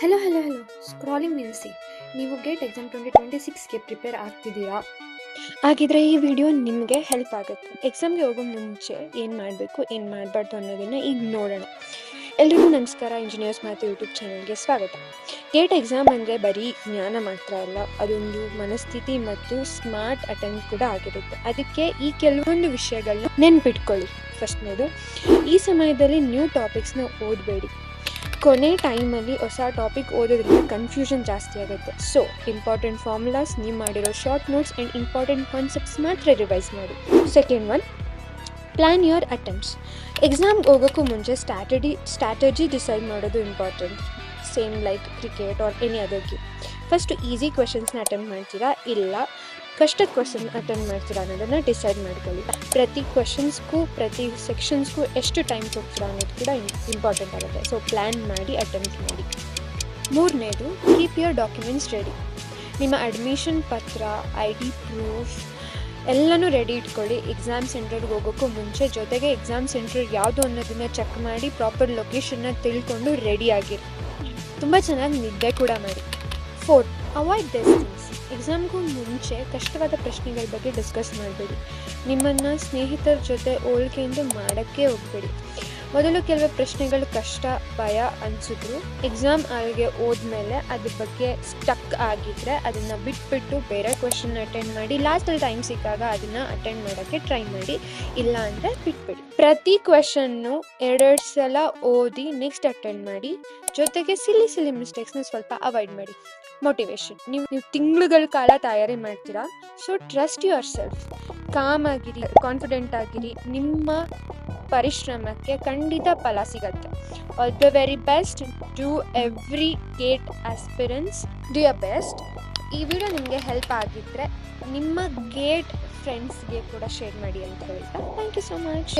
Hello hello hello scrolling ನಿಲ್ಲಿಸಿ. ನೀವು GATE exam twenty twenty ಸಿಕ್ಸ್ಗೆ ಪ್ರಿಪೇರ್ ಆಗ್ತಿದ್ದೀರಾ? ಹಾಗಿದ್ರೆ ಈ ವಿಡಿಯೋ ನಿಮಗೆ ಹೆಲ್ಪ್ ಆಗುತ್ತೆ. ಎಕ್ಸಾಮ್ಗೆ ಹೋಗೋ ಮುಂಚೆ ಏನು ಮಾಡಬೇಕು, ಏನು ಮಾಡಬಾರ್ದು ಅನ್ನೋದನ್ನು ಈಗ ನೋಡೋಣ. ಎಲ್ರಿಗೂ ನಮಸ್ಕಾರ. ಇಂಜಿನಿಯರ್ಸ್ ಮಾತು ಯೂಟ್ಯೂಬ್ ಚಾನಲ್ಗೆ ಸ್ವಾಗತ. ಗೇಟ್ ಎಕ್ಸಾಮ್ ಅಂದರೆ ಬರೀ ಜ್ಞಾನ ಮಾತ್ರ ಅಲ್ಲ, ಅದೊಂದು ಮನಸ್ಥಿತಿ ಮತ್ತು ಸ್ಮಾರ್ಟ್ ಅಟೆಂಪ್ಟ್ ಕೂಡ ಆಗಿರುತ್ತೆ. ಅದಕ್ಕೆ ಈ ಕೆಲವೊಂದು ವಿಷಯಗಳನ್ನ ನೆನ್ಪಿಟ್ಕೊಳ್ಳಿ. ಫಸ್ಟ್ನೇದು ಈ ಸಮಯದಲ್ಲಿ ನ್ಯೂ ಟಾಪಿಕ್ಸ್ನ ಓದಬೇಡಿ. ಕೊನೆ ಟೈಮಲ್ಲಿ ಹೊಸ ಟಾಪಿಕ್ ಓದೋದ್ರಿಂದ ಕನ್ಫ್ಯೂಷನ್ ಜಾಸ್ತಿ ಆಗುತ್ತೆ. ಸೊ ಇಂಪಾರ್ಟೆಂಟ್ ಫಾರ್ಮುಲಾಸ್ ನೀವು ಮಾಡಿರೋ short notes and important concepts ಮಾತ್ರ ರಿವೈಸ್ ಮಾಡಿ. Second one plan your attempts ಎಕ್ಸಾಮ್ಗೆ ಹೋಗೋಕ್ಕೂ ಮುಂಚೆ ಸ್ಟ್ರಾಟಜಿ ಸ್ಟ್ರಾಟಜಿ ಡಿಸೈಡ್ ಮಾಡೋದು important same like cricket or any other game first easy ಕ್ವೆಶನ್ಸ್ನ attempt ಮಾಡ್ತೀರಾ? ಇಲ್ಲ. ಕಷ್ಟದ ಕ್ವೆಶನ್ ಅಟೆಂಡ್ ಮಾಡ್ತೀರಾ ಅನ್ನೋದನ್ನು ಡಿಸೈಡ್ ಮಾಡ್ಕೊಳ್ಳಿ. ಪ್ರತಿ ಕ್ವೆಶನ್ಸ್ಗೂ ಪ್ರತಿ ಸೆಕ್ಷನ್ಸ್ಗೂ ಎಷ್ಟು ಟೈಮ್ ಕೊಡ್ತೀರಾ ಅನ್ನೋದು ಕೂಡ ಇಂಪಾರ್ಟೆಂಟ್ ಆಗುತ್ತೆ. ಸೊ ಪ್ಲ್ಯಾನ್ ಮಾಡಿ ಅಟೆಂಪ್ಟ್ ಮಾಡಿ. ಮೂರನೇದು ಕೀಪ್ ಯುವರ್ ಡಾಕ್ಯುಮೆಂಟ್ಸ್ ರೆಡಿ ನಿಮ್ಮ ಅಡ್ಮಿಷನ್ ಪತ್ರ ಐ ಡಿ ಪ್ರೂಫ್ ಎಲ್ಲನೂ ರೆಡಿ ಇಟ್ಕೊಳ್ಳಿ. ಎಕ್ಸಾಮ್ ಸೆಂಟರ್ಗೆ ಹೋಗೋಕ್ಕೂ ಮುಂಚೆ ಜೊತೆಗೆ ಎಕ್ಸಾಮ್ ಸೆಂಟರ್ ಯಾವುದು ಅನ್ನೋದನ್ನು ಚೆಕ್ ಮಾಡಿ ಪ್ರಾಪರ್ ಲೊಕೇಶನ್ನ ತಿಳ್ಕೊಂಡು ರೆಡಿ ಆಗಿರಿ. ತುಂಬ ಚೆನ್ನಾಗಿ ನಿದ್ದೆ ಕೂಡ ಮಾಡಿ. ಫೋರ್ತ್ ಅವಾಯ್ಡ್ ಥಿಂಗ್ಸ್ ಎಕ್ಸಾಮ್ಗೂ ಮುಂಚೆ ಕಷ್ಟವಾದ ಪ್ರಶ್ನೆಗಳ ಬಗ್ಗೆ ಡಿಸ್ಕಸ್ ಮಾಡಬೇಡಿ. ನಿಮ್ಮನ್ನು ಸ್ನೇಹಿತರ ಜೊತೆ ಹೋಲಿಕೆಯಿಂದ ಮಾಡೋಕ್ಕೆ ಹೋಗಬೇಡಿ. ಮೊದಲು ಕೆಲವು ಪ್ರಶ್ನೆಗಳು ಕಷ್ಟ, ಭಯ ಅನಿಸಿದ್ರು. ಎಕ್ಸಾಮ್ ಹಾಲ್ಗೆ ಹೋದ್ಮೇಲೆ ಅದ್ರ ಬಗ್ಗೆ ಸ್ಟಕ್ ಆಗಿದ್ರೆ ಅದನ್ನು ಬಿಟ್ಬಿಟ್ಟು ಬೇರೆ ಕ್ವೆಶನ್ ಅಟೆಂಡ್ ಮಾಡಿ ಲಾಸ್ಟಲ್ಲಿ ಟೈಮ್ ಸಿಕ್ಕಾಗ ಅದನ್ನು ಅಟೆಂಡ್ ಮಾಡೋಕ್ಕೆ ಟ್ರೈ ಮಾಡಿ. ಇಲ್ಲ ಅಂದರೆ ಬಿಟ್ಬಿಡಿ. ಪ್ರತಿ ಕ್ವೆಶನ್ನು ಎರಡೆರಡು ಸಲ ಓದಿ ನೆಕ್ಸ್ಟ್ ಅಟೆಂಡ್ ಮಾಡಿ. ಜೊತೆಗೆ ಸಿಲ್ಲಿ ಸಿಲ್ಲಿ ಮಿಸ್ಟೇಕ್ಸ್ನ ಸ್ವಲ್ಪ ಅವಾಯ್ಡ್ ಮಾಡಿ. ಮೋಟಿವೇಶನ್ ನೀವು ನೀವು ತಿಂಗಳುಗಳ ಕಾಲ ತಯಾರಿ ಮಾಡ್ತೀರಾ? So trust yourself calm ಆಗಿರಿ ಕಾನ್ಫಿಡೆಂಟ್ ಆಗಿರಿ. ನಿಮ್ಮ ಪರಿಶ್ರಮಕ್ಕೆ ಖಂಡಿತ ಫಲ ಸಿಗತ್ತೆ. All the very best to every GATE aspirants do your best ಈ ವಿಡಿಯೋ ನಿಮಗೆ ಹೆಲ್ಪ್ ಆಗಿದ್ದರೆ ನಿಮ್ಮ ಗೇಟ್ ಫ್ರೆಂಡ್ಸ್ಗೆ ಕೂಡ ಶೇರ್ ಮಾಡಿ ಅಂತ ಹೇಳ್ತಾ. Thank you so much